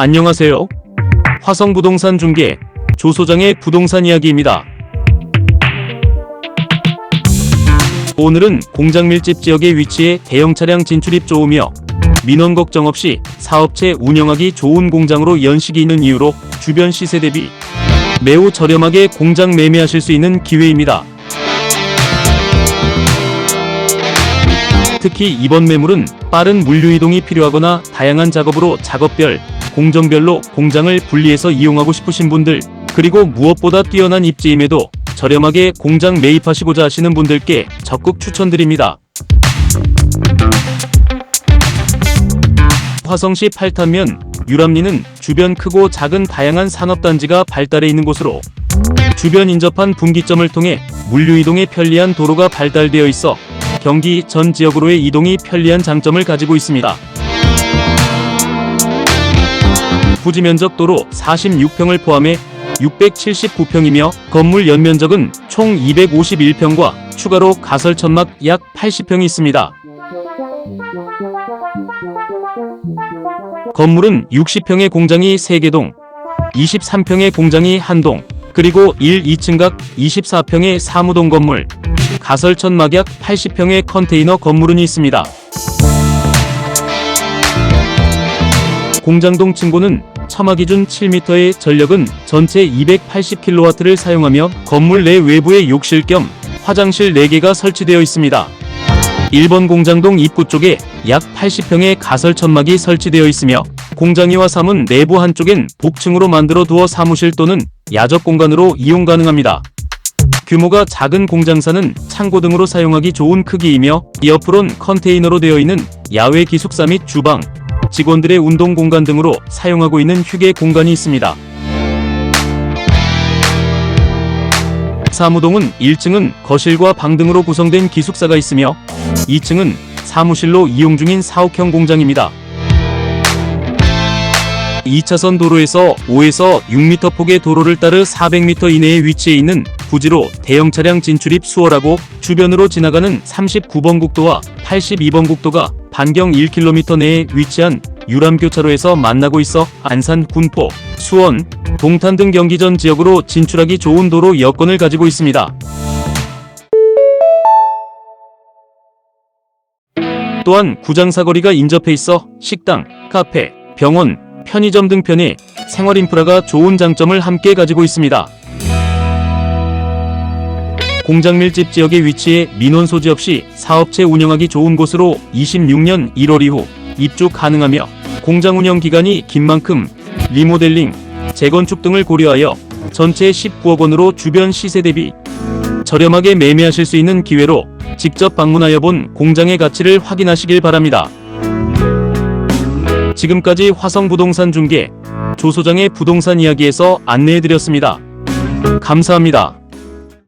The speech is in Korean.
안녕하세요. 화성부동산 중개 조 소장의 부동산 이야기입니다. 오늘은 공장 밀집 지역에 위치해 대형 차량 진출입 좋으며 민원 걱정 없이 사업체 운영하기 좋은 공장으로 연식이 있는 이유로 주변 시세 대비 매우 저렴하게 공장 매매하실 수 있는 기회입니다. 특히 이번 매물은 빠른 물류 이동이 필요하거나 다양한 작업으로 작업별, 공정별로 공장을 분리해서 이용하고 싶으신 분들, 그리고 무엇보다 뛰어난 입지임에도 저렴하게 공장 매입하시고자 하시는 분들께 적극 추천드립니다. 화성시 팔탄면 유람리는 주변 크고 작은 다양한 산업단지가 발달해 있는 곳으로 주변 인접한 분기점을 통해 물류 이동에 편리한 도로가 발달되어 있어 경기 전 지역으로의 이동이 편리한 장점을 가지고 있습니다. 부지 면적 도로 46평을 포함해 679평이며 건물 연면적은 총 251평과 추가로 가설 천막 약 80평이 있습니다. 건물은 60평의 공장이 3개동, 23평의 공장이 1동, 그리고 1, 2층 각 24평의 사무동 건물, 가설 천 막 약 80평의 컨테이너 건물은 있습니다. 공장동 층고는 첨화 기준 7m의 전력은 전체 280kW를 사용하며 건물 내 외부에 욕실 겸 화장실 4개가 설치되어 있습니다. 1번 공장동 입구 쪽에 약 80평의 가설 천막이 설치되어 있으며 공장 2와 3은 내부 한쪽엔 복층으로 만들어 두어 사무실 또는 야적 공간으로 이용 가능합니다. 규모가 작은 공장사는 창고 등으로 사용하기 좋은 크기이며 옆으론 컨테이너로 되어 있는 야외 기숙사 및 주방, 직원들의 운동 공간 등으로 사용하고 있는 휴게 공간이 있습니다. 사무동은 1층은 거실과 방 등으로 구성된 기숙사가 있으며 2층은 사무실로 이용 중인 사옥형 공장입니다. 2차선 도로에서 5에서 6m 폭의 도로를 따르 400m 이내에 위치해 있는 부지로 대형 차량 진출입 수월하고 주변으로 지나가는 39번 국도와 82번 국도가 반경 1km 내에 위치한 유람교차로에서 만나고 있어 안산, 군포, 수원, 동탄 등 경기전 지역으로 진출하기 좋은 도로 여건을 가지고 있습니다. 또한 구장 사거리가 인접해 있어 식당, 카페, 병원, 편의점 등 편의 생활 인프라가 좋은 장점을 함께 가지고 있습니다. 공장 밀집 지역에 위치해 민원 소지 없이 사업체 운영하기 좋은 곳으로 26년 1월 이후 입주 가능하며 공장 운영 기간이 긴 만큼 리모델링, 재건축 등을 고려하여 전체 19억 원으로 주변 시세 대비 저렴하게 매매하실 수 있는 기회로 직접 방문하여 본 공장의 가치를 확인하시길 바랍니다. 지금까지 화성부동산 중개 조 소장의 부동산 이야기에서 안내해드렸습니다. 감사합니다.